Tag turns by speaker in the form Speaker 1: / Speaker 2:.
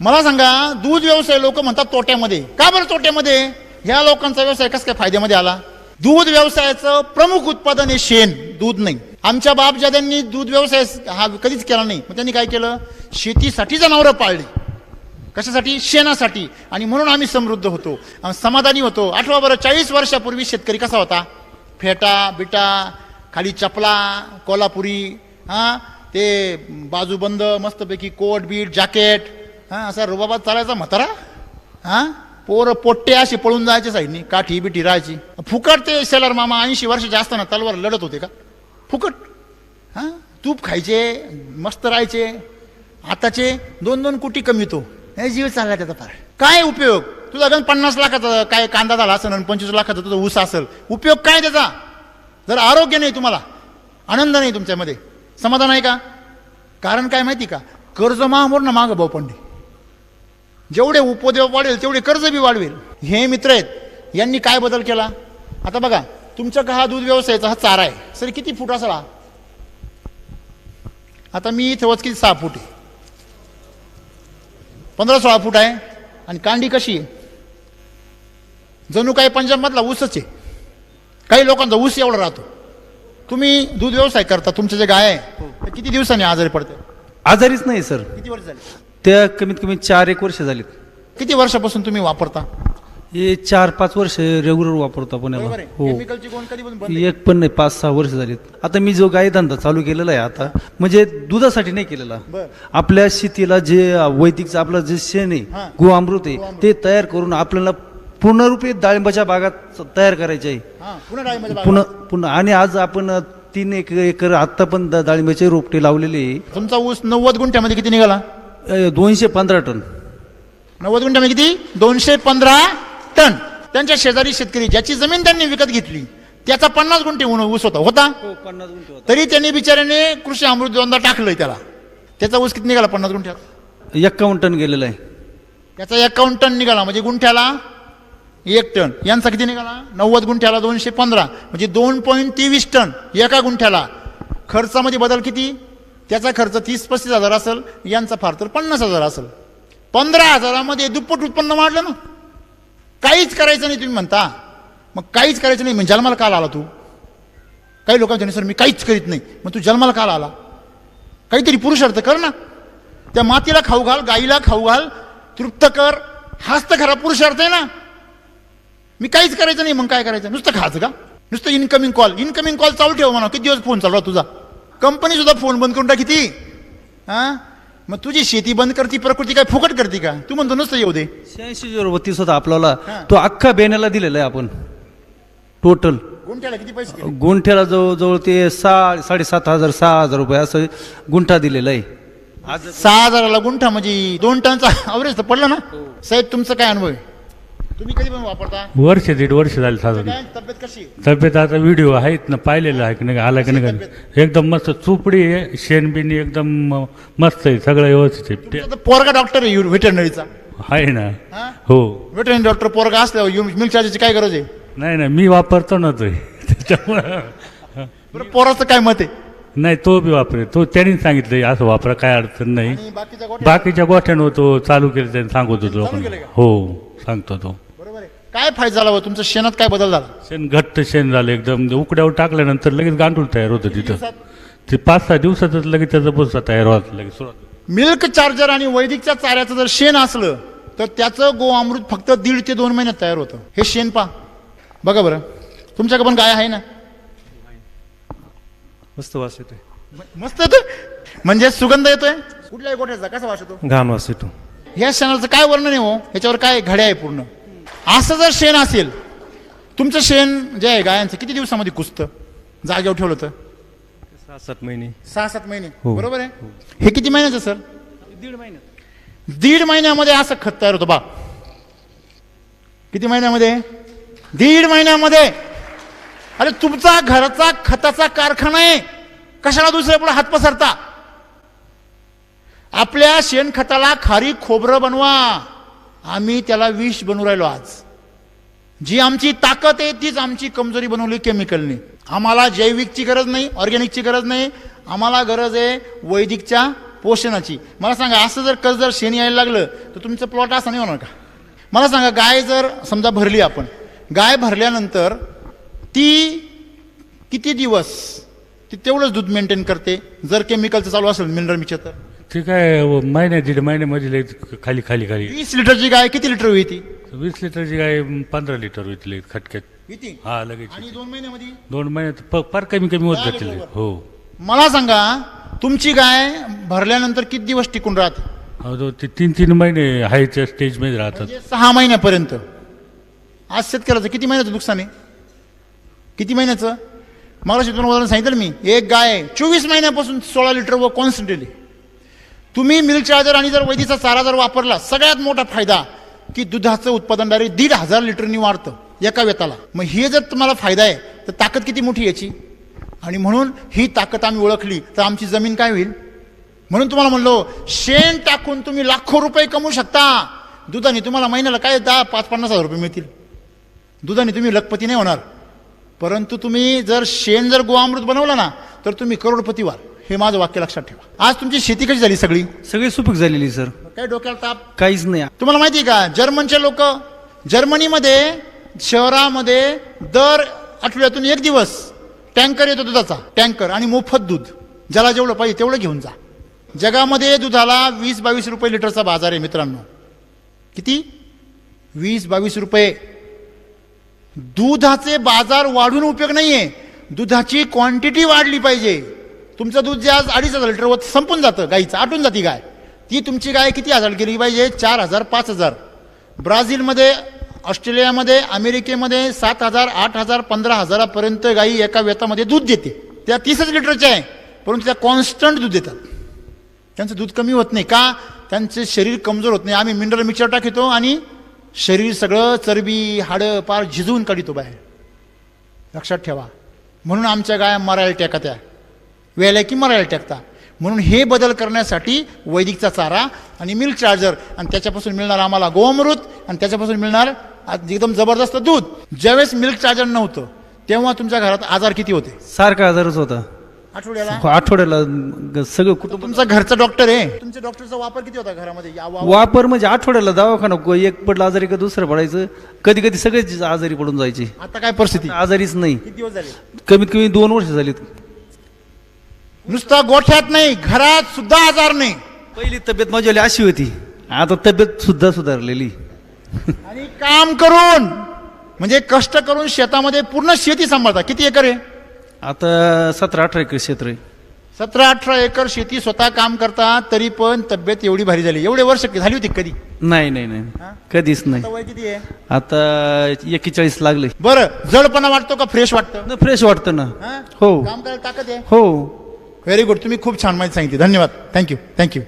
Speaker 1: मला सांगा दूध व्यवसाय लोक म्हणतात तोट्यामध्ये. का बरं तोट्यामध्ये? ह्या लोकांचा व्यवसाय कस काय फायद्यामध्ये आला? दूध व्यवसायाचं प्रमुख उत्पादन आहे शेण दूध नाही. आमच्या बापजाद्यांनी दूध व्यवसाय हा कधीच केला नाही. मग त्यांनी काय केलं? शेतीसाठी जनावरं पाळली. कशासाठी? शेणासाठी. आणि म्हणून आम्ही समृद्ध होतो. समाधानी होतो. आठवा बरं चाळीस वर्षापूर्वी शेतकरी कसा होता? फेटा बिटा खाली चपला कोल्हापुरी हां? ते बाजूबंद मस्तपैकी कोट बीट जॅकेट हां असा रुबाबात चालायचा म्हातारा? हां? पोरं पोट्टे असे पळून जायचे साईडनी काठी बिठी राहायची. फुकट ते सेलर मामा ऐंशी वर्षाचे असताना तलवार लढत होते का? फुकट. हां? तूप खायचे मस्त राहायचे. आताचे दोन दोन कोटी कमीतो हे जीव चालला त्याचा फार. काय उपयोग? तुझा गण पन्नास लाखाचा काय कांदा झाला असेल आणि पंचवीस लाखाचा तुझा ऊस असेल उपयोग काय त्याचा? जर आरोग्य नाही तुम्हाला आनंद नाही तुमच्यामध्ये. समाधान आहे का? कारण काय माहिती का? कर्ज महामोर ना मागं भाऊ पंडे. जेवढे उपद्रव वाढेल तेवढे कर्ज बी वाढवेल. हे मित्र आहेत यांनी काय बदल केला? आता बघा तुमच्या का हा दूध व्यवसायाचा हा चारा आहे? सर किती फूट असेल हा आता मी इथे वच किती सहा फूट आहे. पंधरा सोळा फूट आहे. आणि कांडी कशी आहे? जणू काही पंजाबमधला ऊसच आहे. काही लोकांचा ऊस एवढा राहतो. तुम्ही दूध व्यवसाय करता तुमचे जे गाय आहे ते किती दिवसांनी आजारी पडते?
Speaker 2: आजारीच नाही सर.
Speaker 1: किती वर्ष झाली?
Speaker 2: त्या कमीत कमी चार एक वर्ष झालीत
Speaker 1: किती वर्षापासून तुम्ही वापरता
Speaker 2: हे चार पाच वर्ष रेग्युलर वापरतो आपण याला.
Speaker 1: बरोबर आहे
Speaker 2: हो
Speaker 1: केमिकलची कोण कधी पण बंद आहे.
Speaker 2: एक पण नाही पाच सहा वर्ष झालीत आता मी जो गाय धंदा चालू केलेला आहे आता म्हणजे दुधासाठी नाही केलेला
Speaker 1: बर.
Speaker 2: आपल्या शेतीला जे वैदिकचं आपलं जे शेण
Speaker 1: हा.
Speaker 2: आहे गोअमृत आहे ते तयार करून आपल्याला पूर्णरूपी डाळिंबाच्या बागात तयार करायचे आहे
Speaker 1: हा पुन्हा डाळीमध्ये बागा.
Speaker 2: पुन्हा पुन्हा आणि आज आपण तीन एक एकर आत्ता पण दा- डाळिंबाचे रोपटे लावलेले आहे.
Speaker 1: तुमचा ऊस नव्वद गुंठ्यामध्ये किती निघाला
Speaker 2: दोनशे पंधरा टन.
Speaker 1: नव्वद गुंठ्यामध्ये किती? दोनशे पंधरा टन. त्यांच्या शेजारी शेतकरी ज्याची जमीन त्यांनी विकत घेतली त्याचा पन्नास गुंठे ऊन- ऊस होता होता?
Speaker 2: पन्नास गुंठे
Speaker 1: तरी त्यांनी बिचाऱ्याने कृषी अमृत दोनदा टाकलंय त्याला. त्याचा ऊस किती निघाला पन्नास गुंठ्यात?
Speaker 2: एक्कावन्न टन गेलेला आहे.
Speaker 1: त्याचा एकावन्न टन निघाला म्हणजे गुंठ्याला एक टन. यांचा किती निघाला? नव्वद गुंठ्याला दोनशे पंधरा. म्हणजे दोन पॉईंट तेवीस टन एका गुंठ्याला. खर्चामध्ये बदल किती? त्याचा खर्च तीस पस्तीस हजार असेल यांचा फार तर पन्नास हजार असेल. पंधरा हजारामध्ये दुप्पट उत्पन्न वाढलं ना. काहीच करायचं नाही तुम्ही म्हणता. मग काहीच करायचं नाही. म्हणजे जन्माला काल आला तू. काही लोकांच्या सर मी काहीच करीत नाही. मग तू जन्माला काल आला. काहीतरी पुरुषार्थ कर ना. त्या मातीला खाऊ घाल गाईला खाऊ घाल तृप्त कर. हाच तर खरा पुरुषार्थ आहे ना. मी काहीच करायचं नाही. मग काय करायचं? नुसतं खायचं का? नुसतं इनकमिंग कॉल इनकमिंग कॉल चालू ठेव म्हणा. किती दिवस फोन चालू आहे तुझा? कंपनी सुद्धा फोन बंद करून टाकी ती. हा? मग तुझी शेती बंद करती प्रकृती काय फुकट करते का? तू म्हणतो नुसतं येऊ दे.
Speaker 2: शहाऐंशी झिरो बत्तीस होता आपल्याला.
Speaker 1: हा.
Speaker 2: तो अख्खा बेण्याला दिलेला आहे आपण. टोटल
Speaker 1: गुंठ्याला किती पैसे गेले?
Speaker 2: गुंठ्याला जवळजवळ ते सहा साडेसात हजार सहा हजार रुपये असं गुंठा दिलेला आहे. आज
Speaker 1: सहा हजाराला गुंठा म्हणजे दोन टनचा अवरेज तर पडलं ना? साहेब तुमचं काय अनुभव आहे? तुम्ही कधी पण वापरता?
Speaker 3: वर्ष दीड वर्ष झाले साधारण
Speaker 1: काय तब्येत कशी?
Speaker 3: तब्येत आता व्हिडिओ आहेत ना पाहिलेला आहे की नाही आला की नाही एकदम मस्त चुपडी आहे शेणबिणी एकदम मस्त आहे सगळं व्यवस्थित आहे. ते-
Speaker 1: तुमचा तर पोरगा डॉक्टर आहे व्हेटरनरीचा
Speaker 3: आहे ना?
Speaker 1: हा?
Speaker 3: हो.
Speaker 1: व्हेटरनरी डॉक्टर पोरगा असल्यावर मिल्क चार्जची काय गरज आहे?
Speaker 3: नाही नाही मी वापरतो ना तो. त्याच्यामुळं
Speaker 1: बरं पोराचं काय मत आहे?
Speaker 3: नाही तो बी वापरे तो त्यांनी सांगितलं असं वापरा काय अडचण नाही.
Speaker 1: आणि बाकीच्या गोष्टी
Speaker 3: बाकीच्या गोष्टींवर तो चालू केलं त्यांनी सांगत होतो
Speaker 1: चालू केलं का?
Speaker 3: हो सांगतो तो.
Speaker 1: काय फायदा झाला हो तुमच्या शेणात काय बदल झाला?
Speaker 3: शेण घट्ट शेण झालं एकदम. उकड्यावर टाकल्यानंतर लगेच गांडूळ तयार होतं तिथं? ते पाच सहा दिवसातच लगेच त्याचा भुसा तयार होत लगेच सुरुवात.
Speaker 1: मिल्क चार्जर आणि वैदिकच्या चाऱ्याचं जर शेण असलं तर त्याचं गो अमृत फक्त दीड ते दोन महिन्यात तयार होतं. हे शेण पा बघा बरं. तुमच्याकडे पण गाय आहे ना?
Speaker 4: मस्त वास येतोय.
Speaker 1: म- मस्त येतोय? म्हणजे सुगंध येतोय? कुठल्याही गोठ्याचा कसा वास येतो?
Speaker 4: घाण वास येतो.
Speaker 1: ह्या शेणाचं काय वर्णन आहे हो? ह्याच्यावर काय घड्या आहे पूर्ण? असं जर शेण असेल तुमचं शेण जे आहे गायांचं किती दिवसामध्ये कुसतं जागेवर ठेवलं तर
Speaker 4: सहा सात महिने.
Speaker 1: सहा सात महिने.
Speaker 4: हो.
Speaker 1: बरोबर आहे? हे. किती महिन्याचं सर?
Speaker 2: दीड महिन्यात
Speaker 1: दीड महिन्यामध्ये असं खत तयार होतं बा. किती महिन्यामध्ये? दीड महिन्यामध्ये. अरे तुमचा घराचा खताचा कारखाना आहे. कशाला दुसऱ्या पुढे हात पसरता? आपल्या शेणखताला खारी खोबरं बनवा. आम्ही त्याला विष बनवू राहिलो आज. जी आमची ताकद आहे तीच आमची कमजोरी बनवली केमिकलने आम्हाला जैविकची गरज नाही ऑर्गॅनिकची गरज नाही. आम्हाला गरज आहे वैदिकच्या पोषणाची. मला सांगा असं जर कस जर शेण यायला लागलं तर तुमचं प्लॉट असं नाही होणार का? मला सांगा गाय जर समजा भरली आपण गाय भरल्यानंतर ती किती दिवस ती तेवढंच दूध मेंटेन करते? जर केमिकलचं चालू असेल मिनरल मिक्सर तर.
Speaker 3: ते काय महिन्या दीड महिन्यामध्ये लई खाली खाली खाली.
Speaker 1: वीस लिटरची गाय किती लिटर होई ती
Speaker 3: वीस लिटरची गाय पंधरा लिटर होती लई खटक्यात.
Speaker 1: किती?
Speaker 3: हा लगेच
Speaker 1: आणि दोन महिन्यामध्ये?
Speaker 3: दोन महिन्यात प- फार कमी कमी होत जातील. हो.
Speaker 1: मला सांगा तुमची गाय भरल्यानंतर किती दिवस टिकून राहते?
Speaker 3: अहो, तो ते तीन तीन महिने हायच्या स्टेजमध्ये राहतात.
Speaker 1: म्हणजे सहा महिन्यापर्यंत. आज शेतकऱ्याचं किती महिन्याचं नुकसान आहे? किती महिन्याचं? मला तुम्हाला उदाहरण सांगितलं ना मी एक गाय चोवीस महिन्यापासून सोळा लिटर व कॉन्सन्ट्रेटली तुम्ही मिल्क चार्जर आणि जर वैदीचा चारा जर वापरला सगळ्यात मोठा फायदा की दुधाचं उत्पादन डायरेक्ट दीड हजार लिटरनी वाढतं एका वेताला मग हे जर तुम्हाला फायदा आहे तर ताकद किती मोठी याची? आणि म्हणून ही ताकद आम्ही ओळखली तर आमची जमीन काय होईल? म्हणून तुम्हाला म्हणलो शेण टाकून तुम्ही लाखो रुपये कमवू शकता. दुधाने तुम्हाला महिन्याला काय दहा पाच पन्नास हजार रुपये मिळतील. दुधाने तुम्ही लखपती नाही होणार. परंतु तुम्ही जर शेण जर गोवामृत बनवलं ना तर तुम्ही करोडपती व्हाल हे माझं वाक्य लक्षात ठेवा. आज तुमची शेती कशी झाली सगळी?
Speaker 2: सगळी सुपीक झालेली सर.
Speaker 1: काय डोक्याला ताप?
Speaker 2: काहीच नाही.
Speaker 1: तुम्हाला माहिती आहे का जर्मनचे लोक जर्मनीमध्ये शहरामध्ये दर आठवड्यातून एक दिवस टँकर येतो दुधाचा टँकर आणि मोफत दूध. ज्याला जेवढं पाहिजे तेवढं घेऊन जा. जगामध्ये दुधाला वीस बावीस रुपये लिटरचा बाजार आहे मित्रांनो. किती? वीस बावीस रुपये. दुधाचे बाजार वाढून उपयोग नाहीये. दुधाची क्वांटिटी वाढली पाहिजे. तुमचं दूध जे आज अडीच हजार लिटर होत संपून जातं गाईचं आटून जाती गाय. ती तुमची गाय किती हजार केली पाहिजे? चार हजार पाच हजार. ब्राझीलमध्ये ऑस्ट्रेलियामध्ये अमेरिकेमध्ये सात हजार आठ हजार पंधरा हजारापर्यंत गाई एका वेतामध्ये दूध देते. त्या तीसच लिटरच्या आहे परंतु त्या कॉन्स्टंट दूध देतात. त्यांचं दूध कमी होत नाही. का? त्यांचे शरीर कमजोर होत नाही. आम्ही मिनरल मिक्सर टाकतो आणि शरीर सगळं चरबी हाडं पार झिजवून काढितो बाहेर. लक्षात ठेवा. म्हणून आमच्या गाया मरायला टेका त्या वेळेला की मरायला टेकता. म्हणून हे बदल करण्यासाठी वैदिकचा चारा आणि मिल्क चार्जर आणि त्याच्यापासून मिळणार आम्हाला गोअमृत आणि त्याच्यापासून मिळणार एकदम जबरदस्त दूध. ज्यावेळेस मिल्क चार्जर नव्हतं तेव्हा तुमच्या घरात आजार किती होते?
Speaker 2: सारखा आजारच होता.
Speaker 1: आठवड्याला?
Speaker 2: आठवड्याला सगळं कुटुंब
Speaker 1: तुमचा घरचा डॉक्टर आहे. तुमच्या डॉक्टरचा वापर किती होता घरामध्ये?
Speaker 2: वापर म्हणजे आठवड्याला दवाखाना को- एक पडलं आजारी का दुसरं पडायचं. कधी कधी सगळेच आजारी पडून जायचे.
Speaker 1: आता काय परिस्थिती?
Speaker 2: आजारीच नाही.
Speaker 1: किती दिवस झाले?
Speaker 2: कमीत कमी दोन वर्ष झालीत.
Speaker 1: नुसता गोठ्यात नाही घरात सुद्धा आजार नाही.
Speaker 2: पहिली तब्येत माझी अशी होती. आता तब्येत सुद्धा सुधारलेली.
Speaker 1: आणि काम करून म्हणजे कष्ट करून शेतामध्ये पूर्ण शेती सांभाळता. किती एकर आहे?
Speaker 2: आता सतरा अठरा एकर क्षेत्र आहे
Speaker 1: सतरा अठरा एकर शेती स्वतः काम करता तरी पण तब्येत एवढी भारी झाली. एवढे वर्ष झाली होती कधी?
Speaker 2: नाही नाही नाही. कधीच नाही.
Speaker 1: आता वय किती आहे?
Speaker 2: आता एकेचाळीस लागले.
Speaker 1: बरं जडपणा वाटतो का फ्रेश वाटतं?
Speaker 2: फ्रेश वाटतं ना.
Speaker 1: हा?
Speaker 2: हो.
Speaker 1: काम करायला ताकद आहे?
Speaker 2: हो.
Speaker 1: व्हेरी गुड तुम्ही खूप छान माहिती सांगितली. धन्यवाद. Thank you thank you